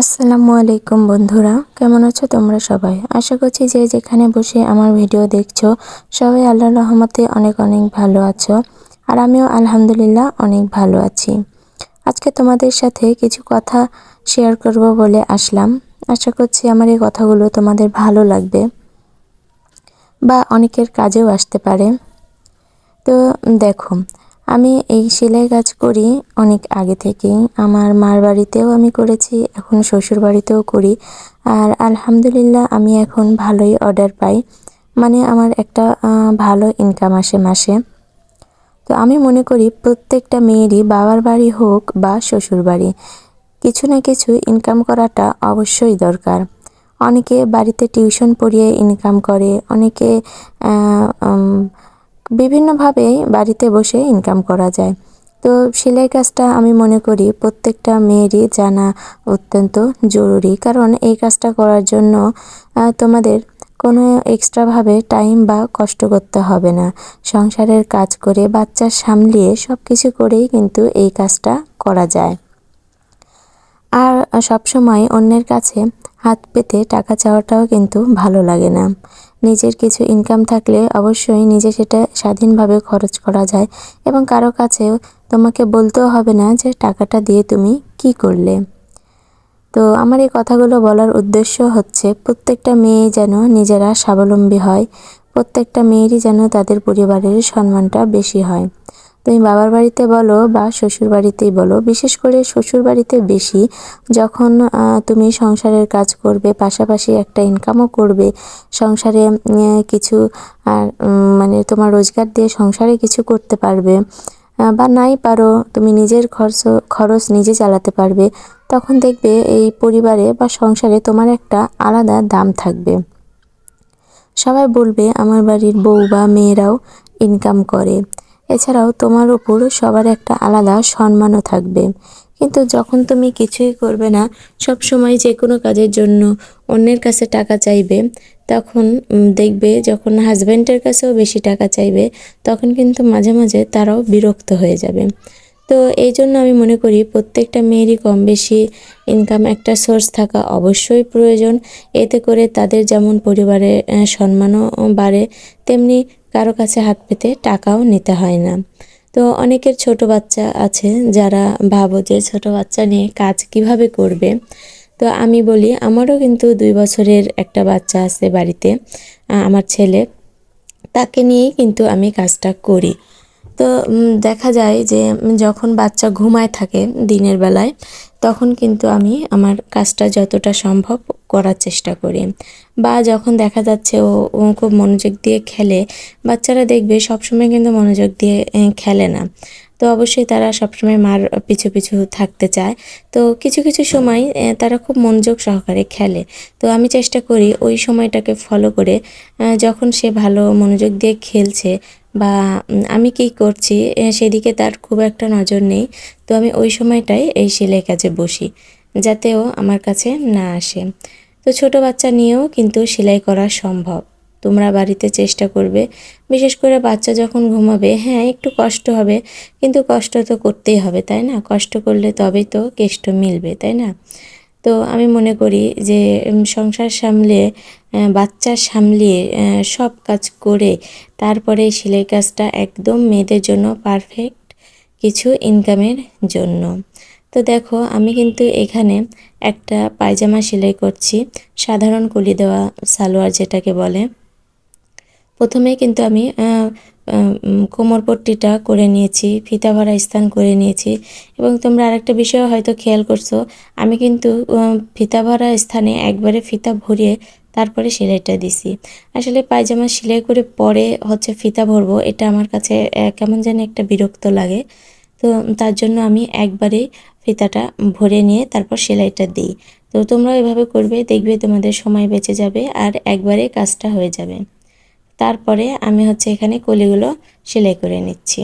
আসসালামু আলাইকুম বন্ধুরা, কেমন আছো তোমরা সবাই? আশা করছি যে যেখানে বসে আমার ভিডিও দেখছ, সবাই আল্লাহ রহমতে অনেক অনেক ভালো আছো আর আমিও আলহামদুলিল্লাহ অনেক ভালো আছি। আজকে তোমাদের সাথে কিছু কথা শেয়ার করব বলে আসলাম। আশা করছি আমার এই কথাগুলো তোমাদের ভালো লাগবে বা অনেকের কাজেও আসতে পারে। তো দেখো আমি এই সেলাই কাজ করি অনেক আগে থেকেই। আমার মার বাড়িতেও আমি করেছি, এখন শ্বশুর বাড়িতেও করি। আর আলহামদুলিল্লাহ আমি এখন ভালোই অর্ডার পাই। মানে আমার একটা ভালো ইনকাম আসে মাসে। তো আমি মনে করি প্রত্যেকটা মেয়েরই বাবার বাড়ি হোক বা শ্বশুর বাড়ি, কিছু না কিছু ইনকাম করাটা অবশ্যই দরকার। অনেকে বাড়িতে টিউশন পড়িয়ে ইনকাম করে, অনেকে বিভিন্নভাবেই বাড়িতে বসে ইনকাম করা যায়। তো সেলাই কাজটা আমি মনে করি প্রত্যেকটা মেয়েরই জানা অত্যন্ত জরুরি। কারণ এই কাজটা করার জন্য তোমাদের কোনো এক্সট্রাভাবে টাইম বা কষ্ট করতে হবে না। সংসারের কাজ করে বাচ্চা সামলিয়ে সব কিছু করেই কিন্তু এই কাজটা করা যায়। আর সবসময় অন্যের কাছে হাত পেতে টাকা চাওয়াটাও কিন্তু ভালো লাগে না। নিজের কিছু ইনকাম থাকলে অবশ্যই নিজে সেটা স্বাধীনভাবে খরচ করা যায়। এবং কারও কাছে তোমাকে বলতেও হবে না যে টাকাটা দিয়ে তুমি কি করলে। তো আমার এই কথাগুলো বলার উদ্দেশ্য হচ্ছে, প্রত্যেকটা মেয়ে যেন নিজেরা স্বাবলম্বী হয়, প্রত্যেকটা মেয়েরই যেন তাদের পরিবারের সম্মানটা বেশি হয়। তুমি বাবার বাড়িতে বলো বা শ্বশুর বাড়িতেই বলো, বিশেষ করে শ্বশুর বাড়িতে বেশি, যখন তুমি সংসারের কাজ করবে, পাশাপাশি একটা ইনকামও করবে, সংসারে কিছু, আর মানে তোমার রোজগার দিয়ে সংসারে কিছু করতে পারবে বা নাই পারো, তুমি নিজের খরচ খরচ নিজে চালাতে পারবে, তখন দেখবে এই পরিবারে বা সংসারে তোমার একটা আলাদা দাম থাকবে। সবাই বলবে, আমার বাড়ির বউ বা মেয়েরাও ইনকাম করে। এছাড়াও তোমার উপর সবার একটা আলাদা সম্মানও থাকবে। কিন্তু যখন তুমি কিছুই করবে না, সব সময় যে কোনো কাজের জন্য অন্যের কাছে টাকা চাইবে, তখন দেখবে যখন হাজব্যান্ডের কাছেও বেশি টাকা চাইবে, তখন কিন্তু মাঝে মাঝে তারাও বিরক্ত হয়ে যাবে। তো এই জন্য আমি মনে করি প্রত্যেকটা মেয়েরই কম বেশি ইনকাম একটা সোর্স থাকা অবশ্যই প্রয়োজন। এতে করে তাদের যেমন পরিবারে সম্মানও বাড়ে, তেমনি কারও কাছে হাত পেতে টাকাও নিতে হয় না। তো অনেকের ছোট বাচ্চা আছে যারা ভাবো যে ছোট বাচ্চা নিয়ে কাজ কীভাবে করবে। তো আমি বলি, আমারও কিন্তু দুই বছরের একটা বাচ্চা আছে বাড়িতে আমার ছেলে। তাকে নিয়েই কিন্তু আমি কাজটা করি। তো দেখা যায় যে যখন বাচ্চা ঘুমায় থাকে দিনের বেলায়, তখন কিন্তু আমি আমার কাজটা যতটা সম্ভব করার চেষ্টা করি। বা যখন দেখা যাচ্ছে ও ও খুব মনোযোগ দিয়ে খেলে, বাচ্চারা দেখবে সবসময় কিন্তু মনোযোগ দিয়ে খেলে না। তো অবশ্যই তারা সবসময় মার পিছু পিছু থাকতে চায়। তো কিছু কিছু সময় তারা খুব মনোযোগ সহকারে খেলে। তো আমি চেষ্টা করি ওই সময়টাকে ফলো করে যখন সে ভালো মনোযোগ দিয়ে খেলছে বা আমি কি করছি সেদিকে তার খুব একটা নজর নেই। তো আমি ওই সময়টায় এই সেলাই কাজে বসি যাতেও আমার কাছে না আসে। তো ছোট বাচ্চা নিয়েও কিন্তু সেলাই করা সম্ভব। তোমরা বাড়িতে চেষ্টা করবে। বিশেষ করে বাচ্চা যখন ঘুমাবে হ্যাঁ একটু কষ্ট হবে, কিন্তু কষ্ট তো করতেই হবে, তাই না? কষ্ট করলে তবেই তো কেষ্ট মিলবে, তাই না? তো আমি মনে করি যে সংসার সামলে বাচ্চা সামলিয়ে সব কাজ করে তারপরে সেলাই কাজটা একদম মেয়েদের জন্য পারফেক্ট কিছু ইনকামের জন্য। তো দেখো, আমি কিন্তু এখানে একটা পায়জামা সেলাই করছি, সাধারণ কলি দেওয়া সালোয়ার যেটাকে বলে। প্রথমে কিন্তু আমি কোমরপট্টিটা করে নিয়েছি, ফিতা ভরা স্থান করে নিয়েছি। এবং তোমরা আরেকটা বিষয় হয়তো খেয়াল করছ, আমি কিন্তু ফিতা ভরা স্থানে একবারে ফিতা ভরিয়ে তারপরে সেলাইটা দিছি। আসলে পায়জামা সেলাই করে পরে হচ্ছে ফিতা ভরবো, এটা আমার কাছে কেমন যেন একটা বিরক্ত লাগে। তো তার জন্য আমি একবারে ফিতাটা ভরে নিয়ে তারপর সেলাইটা দিই। তো তোমরা এভাবে করবে, দেখবে তোমাদের সময় বেঁচে যাবে আর একবারে কাজটা হয়ে যাবে। তারপরে আমি হচ্ছে এখানে কলিগুলো সেলাই করে নিচ্ছি।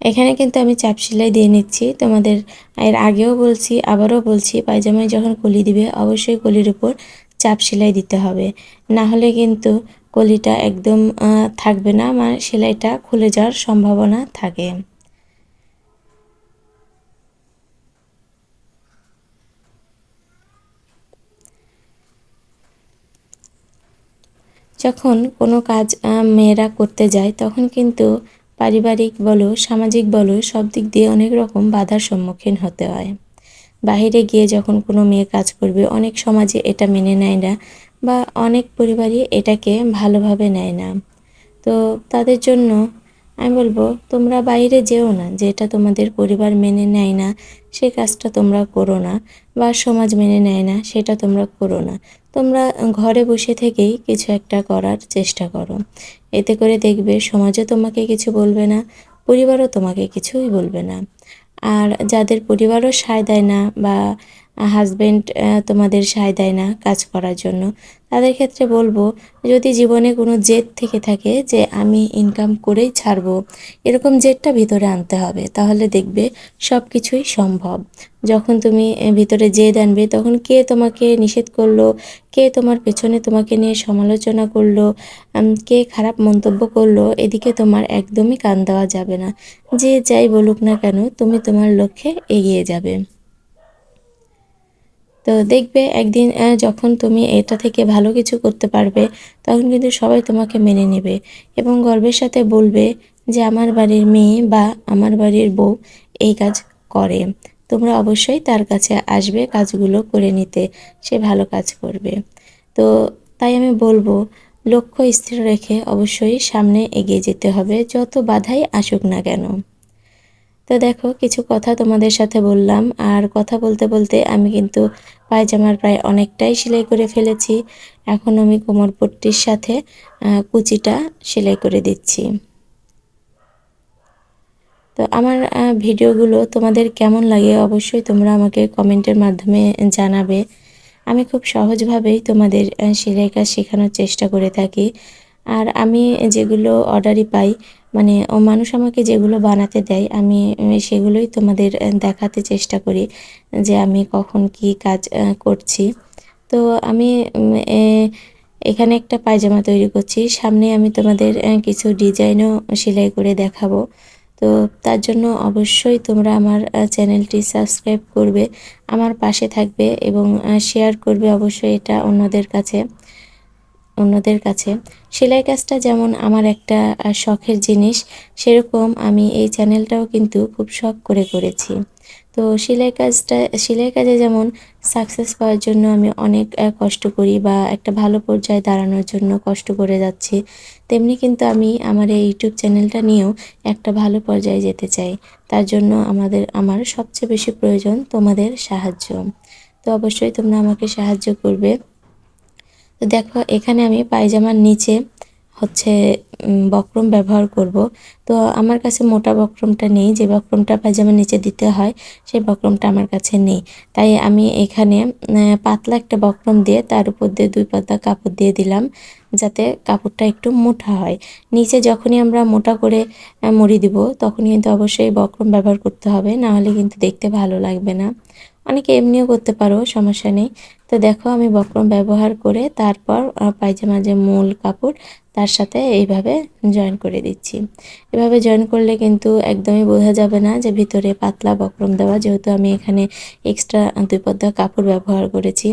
এখানে কিন্তু আমি চাপ সেলাই দিয়ে নিচ্ছি। তোমাদের এর আগেও বলছি, আবারও বলছি, পায়জামায় যখন কলি দিবে অবশ্যই কলির উপর চাপ সেলাই দিতে হবে। না হলে কিন্তু কলিটা একদম থাকবে না মানে সেলাইটা খুলে যাওয়ার সম্ভাবনা থাকে। যখন কোনো কাজ মেয়েরা করতে যায়, তখন কিন্তু পারিবারিক বলো, সামাজিক বলো, সব দিক দিয়ে অনেক রকম বাধার সম্মুখীন হতে হয়। বাহিরে গিয়ে যখন কোনো মেয়ে কাজ করবে, অনেক সমাজে এটা মেনে নেয় না। বা অনেক পরিবারই এটাকে ভালোভাবে নেয় না। তো তাদের জন্য আমি বলব, তোমরা বাইরে যেও না যেটা তোমাদের পরিবার মেনে নেয় না, সে কাজটা তোমরা করো না, বা সমাজ মেনে নেয় না, সেটা তোমরা করো না। তোমরা ঘরে বসে থেকেই কিছু একটা করার চেষ্টা করো। এতে করে দেখবে সমাজও তোমাকে কিছু বলবে না, পরিবারও তোমাকে কিছুই বলবে না। আর যাদের পরিবারও সায় দেয় না বা হাজবেন্ড তোমাদের সায় দেয় না কাজ করার জন্য। তাদের ক্ষেত্রে বলব, যদি জীবনে কোনো জেদ থেকে থাকে যে আমি ইনকাম করেই ছাড়বো, এরকম জেদটা ভিতরে আনতে হবে। তাহলে দেখবে সব কিছুই সম্ভব। যখন তুমি ভিতরে জেদ আনবে, তখন কে তোমাকে নিষেধ করল, কে তোমার পেছনে তোমাকে নিয়ে সমালোচনা করল কে খারাপ মন্তব্য করল, এদিকে তোমার একদমই কান দেওয়া যাবে না। যে যাই বলুক না কেন, তুমি তোমার লক্ষ্যে এগিয়ে যাবে। তো দেখবে একদিন যখন তুমি এটা থেকে ভালো কিছু করতে পারবে, তখন কিন্তু সবাই তোমাকে মেনে নেবে এবং গর্বের সাথে বলবে যে আমার বাড়ির মেয়ে বা আমার বাড়ির বউ এই কাজ করে। তোমরা অবশ্যই তার কাছে আসবে কাজগুলো করে নিতে, সে ভালো কাজ করবে। তো তাই আমি বলব, লক্ষ্য স্থির রেখে অবশ্যই সামনে এগিয়ে যেতে হবে, যত বাধাই আসুক না কেন। তো দেখো, কিছু কথা তোমাদের সাথে বললাম। আর কথা বলতে বলতে আমি কিন্তু পায়জামার প্রায় অনেকটাই সেলাই করে ফেলেছি। এখন আমি কোমর পট্টির সাথে কুচিটা সেলাই করে দিচ্ছি। তো আমার ভিডিওগুলো তোমাদের কেমন লাগে অবশ্যই তোমরা আমাকে কমেন্টের মাধ্যমে জানাবে। আমি খুব সহজভাবেই তোমাদের সেলাই কাজ শেখানোর চেষ্টা করে থাকি। আর আমি যেগুলো অর্ডারই পাই মানে ও মানুষ আমাকে যেগুলো বানাতে দেয়, আমি সেগুলোই তোমাদের দেখাতে চেষ্টা করি যে আমি কখন কি কাজ করছি। তো আমি এখানে একটা পায়জামা তৈরি করছি, সামনে আমি তোমাদের কিছু ডিজাইনও সেলাই করে দেখাবো। তো তার জন্য অবশ্যই তোমরা আমার চ্যানেলটি সাবস্ক্রাইব করবে, আমার পাশে থাকবে এবং শেয়ার করবে অবশ্যই এটা অন্যদের কাছে। অন্যদের কাছে। সেলাই কাজটা যেমন আমার একটা শখের জিনিস, সেরকম আমি এই চ্যানেলটাও কিন্তু খুব শখ করে করেছি। তো সেলাই কাজটা, সেলাই কাজে যেমন সাকসেস পাওয়ার জন্য আমি অনেক কষ্ট করি বা একটা ভালো পর্যায়ে দাঁড়ানোর জন্য কষ্ট করে যাচ্ছি, তেমনি কিন্তু আমি আমার এই ইউটিউব চ্যানেলটা নিয়েও একটা ভালো পর্যায়ে যেতে চাই। তার জন্য আমাদের, আমার সবচেয়ে বেশি প্রয়োজন তোমাদের সাহায্য। তো অবশ্যই তোমরা আমাকে সাহায্য করবে। তো দেখো, এখানে আমি পায়জামার নিচে হচ্ছে বক্রম ব্যবহার করব। তো আমার কাছে মোটা বক্রমটা নেই, যে বক্রমটা পায়জামার নিচে দিতে হয়, সেই বক্রমটা আমার কাছে নেই। তাই আমি এখানে পাতলা একটা বক্রম দিয়ে তার উপর দিয়ে দুই পাতা কাপড় দিয়ে দিলাম, যাতে কাপড়টা একটু মোটা হয়। নিচে যখনই আমরা মোটা করে মুড়ি দিব তখন কিন্তু অবশ্যই বক্রম ব্যবহার করতে হবে, না হলে কিন্তু দেখতে ভালো লাগবে না। অনেকে এমনিও করতে পারো সমস্যা নেই। তো দেখো আমি বক্রম ব্যবহার করে তারপর আহ, পায়জামার যে মূল কাপড় তার সাথে এইভাবে জয়েন করে দিচ্ছি। এভাবে জয়েন করলে কিন্তু একদমই বোঝা যাবে না যে ভিতরে পাতলা বক্রম দেওয়া যেহেতু আমি এখানে এক্সট্রা দুই পদ্মা কাপড় ব্যবহার করেছি।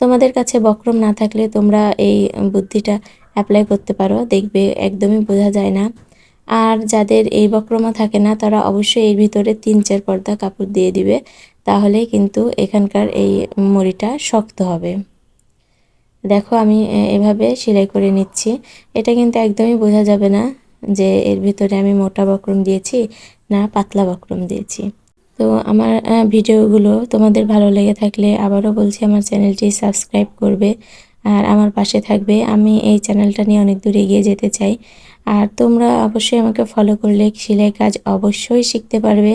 তোমাদের কাছে বক্রম না থাকলে তোমরা এই বুদ্ধিটা অ্যাপ্লাই করতে পারো দেখবে একদমই বোঝা যায় না। আর যাদের এই বক্রমা থাকে না তারা অবশ্যই এর ভিতরে তিন চার পর্দা কাপড় দিয়ে দিবে। তাহলে কিন্তু এখানকার এই মুড়িটা শক্ত হবে। দেখো আমি এভাবে সেলাই করে নিচ্ছি। এটা কিন্তু একদমই বোঝা যাবে না যে এর ভিতরে আমি মোটা বক্রম দিয়েছি না পাতলা বক্রম দিয়েছি। তো আমার ভিডিওগুলো তোমাদের ভালো লেগে থাকলে আবারও বলছি, আমার চ্যানেলটি সাবস্ক্রাইব করবে। আর আমার পাশে থাকবে। আমি এই চ্যানেলটা নিয়ে অনেক দূর এগিয়ে যেতে চাই। আর তোমরা অবশ্যই আমাকে ফলো করলে সেলাই কাজ অবশ্যই শিখতে পারবে।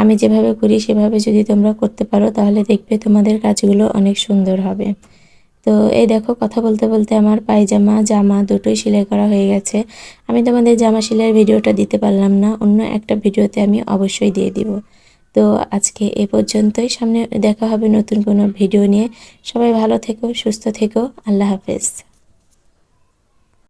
আমি যেভাবে করি সেভাবে যদি তোমরা করতে পারো, তাহলে দেখবে তোমাদের কাজগুলো অনেক সুন্দর হবে। তো এই দেখো, কথা বলতে বলতে আমার পায়জামা, জামা দুটোই সেলাই করা হয়ে গেছে। আমি তোমাদের জামা সেলাইয়ের ভিডিওটা দিতে পারলাম না, অন্য একটা ভিডিওতে আমি অবশ্যই দিয়ে দিব। তো আজকে এ পর্যন্তই। সামনে দেখা হবে নতুন কোনো ভিডিও নিয়ে। সবাই ভালো থেকো, সুস্থ থেকো। আল্লাহ হাফেজ।